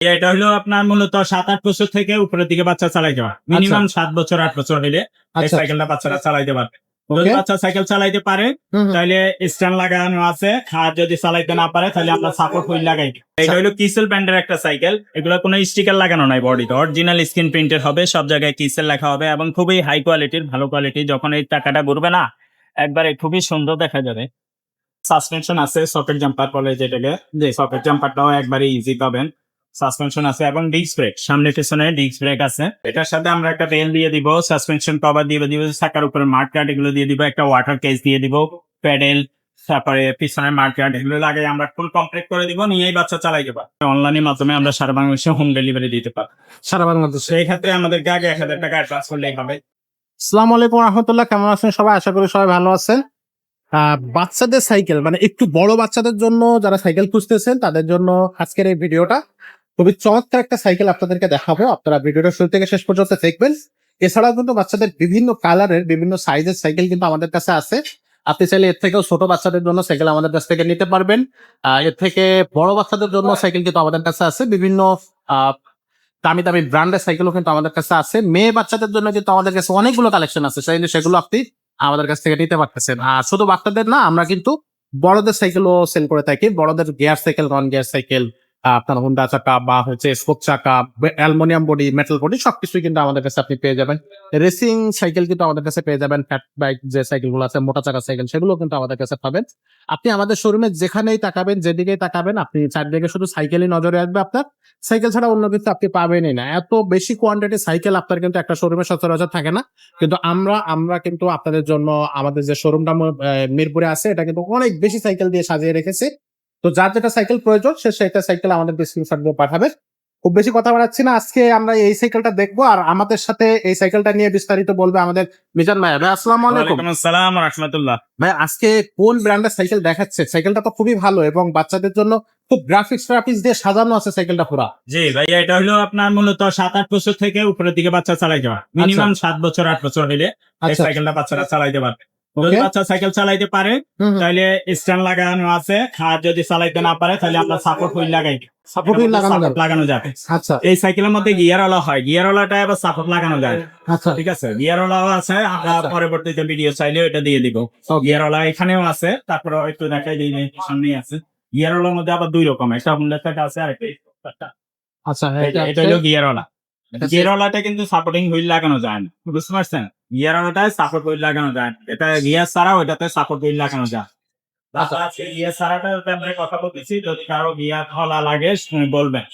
এটা হলো আপনার মূলত সাত আট বছর থেকে উপরের দিকে বাচ্চা চালাই যাওয়া মিনিমাম সাত বছর আট বছর হলে এই আচ্ছা সাইকেলটা বাচ্চারা চালাইতে পারবে। যদি বাচ্চা সাইকেল চালাইতে পারে। তাহলে স্ট্যান্ড লাগানো আছে। আর যদি চালাইতে না পারে তাহলে আমরা সাপোর্ট হুইল লাগাই এটা হলো কিসেল ব্র্যান্ডের একটা সাইকেল এগুলো কোনো স্টিকার লাগানো নাই বডিতে অরিজিনাল স্ক্রিন প্রিন্টেড হবে সব জায়গায় কিসেল লেখা হবে এবং খুবই হাই কোয়ালিটির ভালো কোয়ালিটি যখন এই টাকাটা ঘুরবে না একবারে খুবই সুন্দর দেখা যাবে। সাসপেনশন আছে সকেট জাম্পার বলে যেটাকে। যে সকেট জাম্পারটাও একবারে ইজি পাবেন। সাসপেনশন আছে এবং ডিস্ক ব্রেক সামনে পিছনে ডিস্ক ব্রেক আছে। এটার সাথে আমরা একটা বেল দিয়ে দিব সাসপেনশন কভার দিয়ে দিব চাকার উপরে মার্ক কার্ড এগুলো দিয়ে দিব একটা ওয়াটার কেস দিয়ে দিব প্যাডেল তারপরে পিছনের কার্ড এগুলো লাগে আমরা ফুল কমপ্লিট করে দিব নিয়েই বাচ্চা চালাই দেবো। অনলাইনের মাধ্যমে আমরা সারা বাংলাদেশে হোম ডেলিভারি দিতে পারব। সারা বাংলাদেশে? সেই ক্ষেত্রে আমাদের আগে এক হাজার টাকা অ্যাডভান্স করলেই হবে। আসসালামু আলাইকুম রহমতুল্লাহ কেমন আছেন সবাই? আশা করি সবাই ভালো আছেন। বাচ্চাদের সাইকেল মানে একটু বড় বাচ্চাদের জন্য যারা সাইকেল খুঁজতেছেন তাদের জন্য আজকের এই ভিডিওটা। খুবই চমৎকার একটা সাইকেল আপনাদেরকে দেখাবো। আপনারা ভিডিওটা শুরু থেকে শেষ পর্যন্ত দেখবেন। এছাড়াও কিন্তু বাচ্চাদের বিভিন্ন কালারের বিভিন্ন সাইজের সাইকেল কিন্তু আমাদের কাছে আছে। আপনি চাইলে এর থেকেও ছোট বাচ্চাদের জন্য সাইকেল আমাদের কাছ থেকে নিতে পারবেন। আহ, এর থেকে বড় বাচ্চাদের জন্য সাইকেল কিন্তু আমাদের কাছে আছে। বিভিন্ন আহ, দামি দামি ব্র্যান্ডের সাইকেলও কিন্তু আমাদের কাছে আছে। মেয়ে বাচ্চাদের জন্য কিন্তু আমাদের কাছে অনেকগুলো কালেকশন আছে। চাইলে সেগুলো আপনি আমাদের কাছ থেকে নিতে পারতেছেন। আর শুধু বাচ্চাদের না আমরা কিন্তু বড়দের সাইকেলও সেল করে থাকি। বড়দের gear cycle non gear cycle আপনার হুন্ডা চাকা বা হচ্ছে স্পোক চাকা অ্যালমোনিয়াম বডি মেটাল বডি সবকিছুই কিন্তু আমাদের কাছে আপনি পেয়ে যাবেন। রেসিং সাইকেল কিন্তু আমাদের কাছে পেয়ে যাবেন। ফ্যাট বাইক যে সাইকেলগুলো আছে, মোটা চাকা সাইকেল সেগুলো কিন্তু আমাদের কাছে পাবেন। আপনি আমাদের শোরুমে যেখানেই তাকাবেন, যেদিকেই তাকাবেন, আপনি চারদিকে শুধু সাইকেলই নজরে আসবে আপনার। সাইকেল ছাড়া অন্য কিছু আপনি পাবেনই না। এত বেশি কোয়ান্টিটি সাইকেল আপনার কিন্তু একটা শোরুমে সচরাচর থাকে না। কিন্তু আমরা আমরা কিন্তু আপনাদের জন্য আমাদের যে শোরুমটা মিরপুরে আছে, এটা কিন্তু অনেক বেশি সাইকেল দিয়ে সাজিয়ে রেখেছে। তো যার যেটা সাইকেল প্রয়োজন সে সেটা সাইকেল আমাদের স্ক্রিনশট দিয়ে পাঠাবে। খুব বেশি কথা বাড়াচ্ছি না আজকে আমরা এই সাইকেলটা দেখব আর আমাদের সাথে এই সাইকেলটা নিয়ে বিস্তারিত বলবে আমাদের মিজান ভাই ভাই আসসালামু আলাইকুম। আসসালাম রহমতুল্লাহ। ভাই আজকে কোন ব্র্যান্ডের সাইকেল দেখাচ্ছে? সাইকেলটা তো খুবই ভালো এবং বাচ্চাদের জন্য খুব গ্রাফিক্স গ্রাফিক্স দিয়ে সাজানো আছে সাইকেলটা পুরা। জি ভাইয়া এটা হলো আপনার মূলত সাত আট বছর থেকে উপরের দিকে বাচ্চা চালাই যাওয়া মিনিমাম সাত বছর আট বছর হলে আচ্ছা। সাইকেলটা বাচ্চারা চালাইতে পারবে. বাচ্চা সাইকেল চালাইতে পারে। তাহলে স্ট্যান্ড লাগানো আছে। আর যদি চালাইতে না পারে তাহলে আমরা সাপোর্ট হুইল লাগাই। সাপোর্ট হুইল লাগানো যাবে। আচ্ছা। এই সাইকেলের মধ্যে গিয়ারওয়ালা হয়। গিয়ারওয়ালাটা আবার সাপোর্ট লাগানো যায়। আচ্ছা। ঠিক আছে? গিয়ারওয়ালাও আছে। আমরা আচ্ছা। পরবর্তীতে ভিডিও চাইলেও এটা দিয়ে দিব। গিয়ারওয়ালা এখানেও আছে। তারপরে একটু দেখাই দিই সামনেই আছে। গিয়ারওয়ালার মধ্যে আবার দুই রকম। একটা আছে আর একটা আচ্ছা এটা হলো গিয়ারওয়ালা গিয়ারওয়ালাটা কিন্তু সাপোর্টিং হুইল লাগানো যায় না। বুঝতে পারছেন? সাপোর্ট লাগানো যায়। এটা গিয়ার ছাড়াও এটাতে সাপোর্ট লাগানো যায়। গিয়ার ছাড়াটার ব্যাপারে কথা বলতেছি যদি কারও গিয়ার হলা লাগে বলবেন।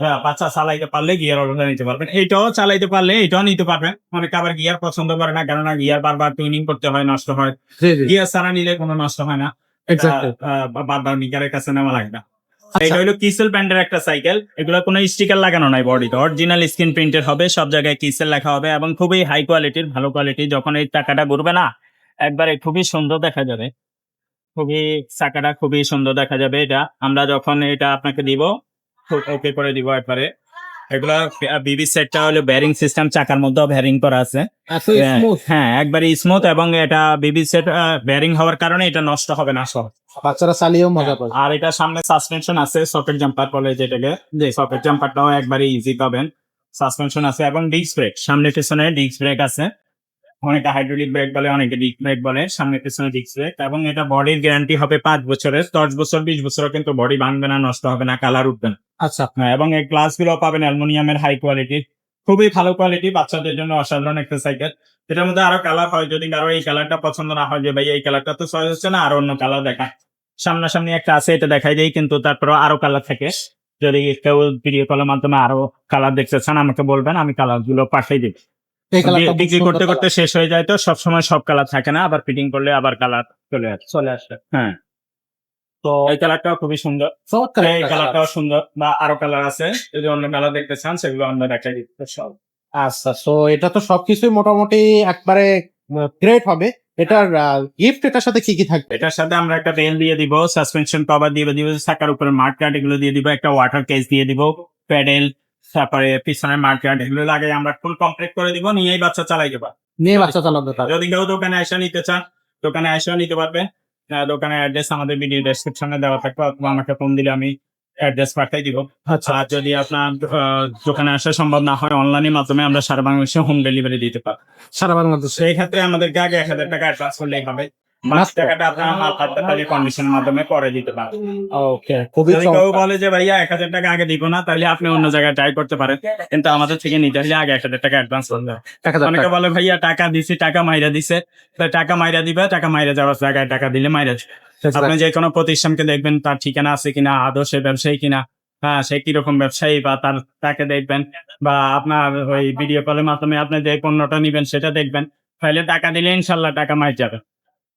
হ্যাঁ বাচ্চা চালাইতে পারলে গিয়ার নিতে পারবেন। এইটাও চালাইতে পারলে এটাও নিতে পারবেন। অনেকে আবার গিয়ার পছন্দ করে না কেননা গিয়ার বারবার টুনিং করতে হয় নষ্ট হয়। গিয়ার ছাড়া নিলে কোনো নষ্ট হয় না। বারবার মিকারের কাছে নেওয়া লাগে না। এটা হলো কিসেল ব্র্যান্ডের একটা সাইকেল এগুলো কোনো স্টিকার লাগানো নাই বডিতে অরিজিনাল স্ক্রিন প্রিন্টের হবে, সব জায়গায় কিসেল লেখা হবে এবং খুবই হাই কোয়ালিটির ভালো কোয়ালিটি যখন এই টাকাটা ঘুরবে না, একবারে খুবই সুন্দর দেখা যাবে। খুবই, চাকাটা খুবই সুন্দর দেখা যাবে এটা। আমরা যখন এটা আপনাকে দিব ওকে করে দিব একবারে। এগুলা বিবি সেটটা হলো ব্যারিং সিস্টেম চাকার মধ্যেও ব্যারিং করা আছে। হ্যাঁ, হ্যাঁ একবারে স্মুথ এবং এটা বিবি সেট ব্যারিং হওয়ার কারণে এটা নষ্ট হবে না সব বাচ্চারা চালিয়েও মজা পাবে। আর এটা সামনে সাসপেনশন আছে সকেট জাম্পার বলে যেটাকে। যে সকেট জাম্পারটাও একবারে ইজি পাবেন। সাসপেনশন আছে এবং ডিস্ক ব্রেক সামনে পেছনে ডিস্ক ব্রেক আছে। অনেকে হাইড্রোলিক ব্রেক বলে অনেকে ডিস্ক ব্রেক বলে সামনে পিছনে ডিস্ক ব্রেক এবং এটা বডির গ্যারান্টি হবে পাঁচ বছরের। দশ বছর বিশ বছর কিন্তু বডি ভাঙবে না নষ্ট হবে না কালার উঠবে না। আচ্ছা। হ্যাঁ, এবং এই গ্লাসগুলো পাবেন অ্যালুমিনিয়ামের হাই কোয়ালিটির খুবই ভালো কোয়ালিটি বাচ্চাদের জন্য অসাধারণ একটা সাইকেল এটার মধ্যে আরও কালার হয় যদি কারও এই কালারটা পছন্দ না হয় যে ভাই এই কালারটা তো চয়েস হচ্ছে না আরও অন্য কালার দেখা সামনাসামনি একটা আছে এটা দেখাই দেয় কিন্তু তারপরে আরও কালার থাকে। যদি কেউ ভিডিও কলের মাধ্যমে আরও কালার দেখতে চান আমাকে বলবেন আমি কালারগুলো পাঠিয়ে দিই বিক্রি করতে করতে শেষ হয়ে যায় তো সবসময় সব কালার থাকে না আবার ফিটিং করলে আবার কালার চলে আসে। চলে আসে। হ্যাঁ। তো এই কালারটাও খুবই সুন্দর। এই কালারটাও সুন্দর। বা আরও কালার আছে যদি অন্য কালার দেখতে চান সেগুলো দেখাই দিতে সব। আচ্ছা তো এটা তো সবকিছুই মোটামুটি একবারে গ্রেট হবে। এটার গিফট এটার সাথে কি কি থাকবে? এটার সাথে আমরা একটা বেল দিয়ে দিব সাসপেনশন কভার দিয়ে দিব চাকার উপরে মার্ক কার্ড এগুলো দিয়ে দিব একটা ওয়াটার কেস দিয়ে দিব প্যাডেল তারপরে পিছনের মার্কেট এগুলো লাগে আমরা ফুল কমপ্লিট করে দিব নিয়েই বাচ্চা চালাই দেবো। নিয়ে বাচ্চা চালাতে পারে যদি কেউ দোকানে এসে নিতে চান দোকানে এসেও নিতে পারবে। দোকানের অ্যাড্রেস আমাদের ভিডিও ডেসক্রিপশনে দেওয়া থাকবে অথবা আমাকে ফোন দিলে আমি অ্যাড্রেস পাঠাই দিব। আচ্ছা। আর যদি আপনার দোকানে আসা সম্ভব না হয় অনলাইনের মাধ্যমে আমরা সারা বাংলাদেশে হোম ডেলিভারি দিতে পারি সারা বাংলাদেশে। সেই ক্ষেত্রে আমাদেরকে আগে এক হাজার টাকা অ্যাডভান্স করলেই হবে। বাকি টাকাটা আপনার মাল হাতে তাহলে কন্ডিশনের মাধ্যমে পরে দিতে পারেন। ওকে খুবই কেউ বলে যে ভাইয়া এক হাজার টাকা আগে দিব না তাহলে আপনি অন্য জায়গায় ট্রাই করতে পারেন। কিন্তু আমাদের থেকে নিতে হলে আগে এক হাজার টাকা অ্যাডভান্স করতে হবে। অনেকে টাকা। বলে ভাইয়া টাকা দিছি টাকা মাইরা দিছে। তা টাকা মাইরা দিবে টাকা মাইরা যাওয়ার জায়গায় টাকা দিলে মাইরা দিবে। আপনি যে কোনো প্রতিষ্ঠানকে দেখবেন তার ঠিকানা আছে কিনা আদৌ সে ব্যবসায়ী কিনা হ্যাঁ সে কীরকম ব্যবসায়ী বা তার তাকে দেখবেন বা আপনার ওই ভিডিও কলের মাধ্যমে আপনি যে পণ্যটা নিবেন সেটা দেখবেন। তাহলে টাকা দিলে ইনশাল্লাহ টাকা মাই যাবে।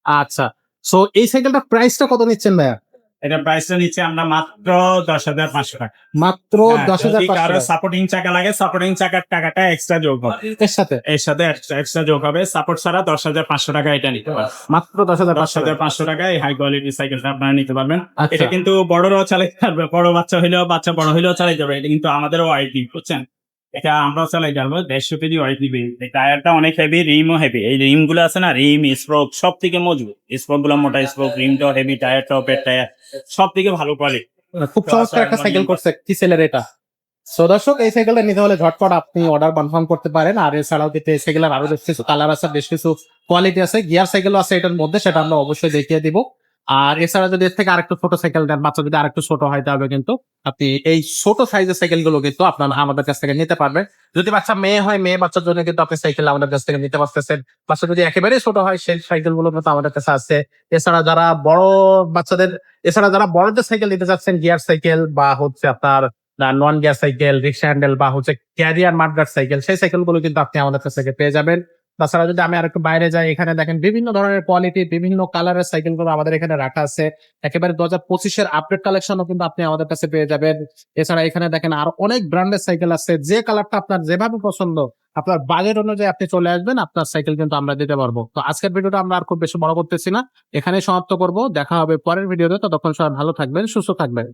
আচ্ছা সো এই সাইকেলটার প্রাইসটা কত নিচ্ছেন ভাইয়া? এটা প্রাইসটা নিচ্ছে আমরা মাত্র দশ হাজার পাঁচশো টাকা। মাত্র হ্যাঁ, দশ হাজার কারও সাপোর্টিং চাকা লাগে সাপোর্টিং চাকার টাকাটা এক্সট্রা যোগ হবে। এর সাথে? এর সাথে এক্সট্রা যোগ হবে। সাপোর্ট ছাড়া দশ হাজার পাঁচশো টাকা এটা নিতে পারবেন। মাত্র দশ হাজার দশ হাজার পাঁচশো টাকায় হাই কোয়ালিটি সাইকেলটা আপনারা নিতে পারবেন। আচ্ছা। এটা কিন্তু বড়রাও চালাইতে পারবে বড় বাচ্চা হইলেও বাচ্চা বড় হইলেও চালাইতে পারবে। এটা কিন্তু আমাদেরও ওয়াইটি বুঝছেন? এটা আমরাও চালাইতে পারব দেড়শো কেজি ওয়াইটি টায়ারটা অনেক হেভি রিমও হেভি এই রিমগুলো আছে না রিম স্প্রোক সব থেকে মজবুত স্প্রোকগুলো মোটা স্প্রোক রিমটাও হেভি টায়ার টপের টায়ার সব থেকে ভালো কোয়ালিটি খুব চমৎকার একটা সাইকেল করছে কিসেলের এটা। সো দর্শক এই সাইকেলটা নিতে হলে ঝটপট আপনি অর্ডার কনফার্ম করতে পারেন। আর এছাড়াও কিন্তু এই সাইকেলের আরও বেশ কিছু কালার আছে বেশ কিছু কোয়ালিটি আছে। গিয়ার সাইকেলও আছে এটার মধ্যে সেটা আমরা অবশ্যই দেখিয়ে দিব। আর এছাড়া যদি এর থেকে আরেকটু ছোট সাইকেল দেন বাচ্চা যদি আরেকটু ছোট হয় তাহলে কিন্তু আপনি এই ছোট সাইজের সাইকেলগুলো কিন্তু আপনার আমাদের কাছ থেকে নিতে পারবেন। যদি বাচ্চা মেয়ে হয়, মেয়ে বাচ্চার জন্য কিন্তু আপনি সাইকেল আমাদের কাছ থেকে নিতে পারতেছেন। বাচ্চা যদি একেবারে ছোট হয়, সেই সাইকেলগুলো কিন্তু আমাদের কাছে আছে। এছাড়া যারা বড় বাচ্চাদের, এছাড়া যারা বড়দের সাইকেল নিতে চাচ্ছেন গিয়ার সাইকেল বা হচ্ছে আপনার non gear cycle rickshaw handle বা হচ্ছে ক্যারিয়ার মার্টগার্ড সাইকেল সেই সাইকেলগুলো কিন্তু আপনি আমাদের কাছ থেকে পেয়ে যাবেন। তাছাড়া যদি আমি আর একটু বাইরে যাই, এখানে দেখেন বিভিন্ন ধরনের কোয়ালিটি বিভিন্ন কালারের সাইকেলগুলো আমাদের এখানে রাখা আছে। একেবারে দু হাজার পঁচিশের আপডেট কালেকশনও কিন্তু আপনি আমাদের কাছে পেয়ে যাবেন। এছাড়া এখানে দেখেন আরও অনেক ব্র্যান্ডের সাইকেল আছে। যে কালারটা আপনার যেভাবে পছন্দ, আপনার বাজেট অনুযায়ী আপনি চলে আসবেন, আপনার সাইকেল কিন্তু আমরা দিতে পারব। তো আজকের ভিডিওটা আমরা আর খুব বেশি বড় করতেছি না। এখানে সমাপ্ত করব। দেখা হবে পরের ভিডিওতে ততক্ষণ সবাই ভালো থাকবেন, সুস্থ থাকবেন।